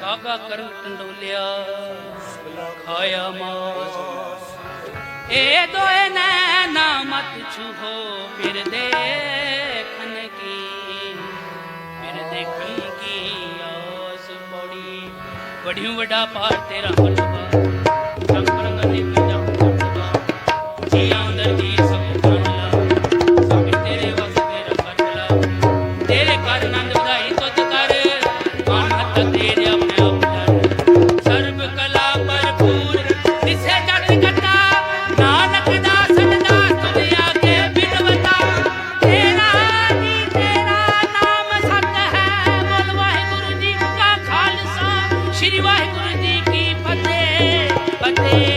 ਕਾਗਾ ਕਰਨ ਟੰਡੋਲਿਆ, ਖਾਇਆ ਮਾਸ। ਇਹ ਦੋਏ ਨੈਣਾ ਮਤ ਛੂਹੋ, ਫਿਰ ਦੇਖਣ ਕੀ। ਫਿਰ ਦੇਖਣ ਕੀ ਆਸ ਪੜੀ। ਵਡਿਉ ਵਡਾ ਪਾਰ ਤੇਰਾ ਮਲਬਾ ਰੰਗ ਦੇ ਪੰਜਾ ਚੜਦਾ ਜੀ ਸਭ ਜਾਣਲਾ ਸਭ ਤੇਰੇ ਵਸ ਤੇਰਾ ਕਰਲਾ ਤੇਰੇ ਕਰ ਆਨੰਦ ਵਧਾਈ ਤੁਧ ਕਰ ਵਾਹਿਗੁਰੂ ਜੀ ਕੀ ਫਤਿਹ ਫਤਿਹ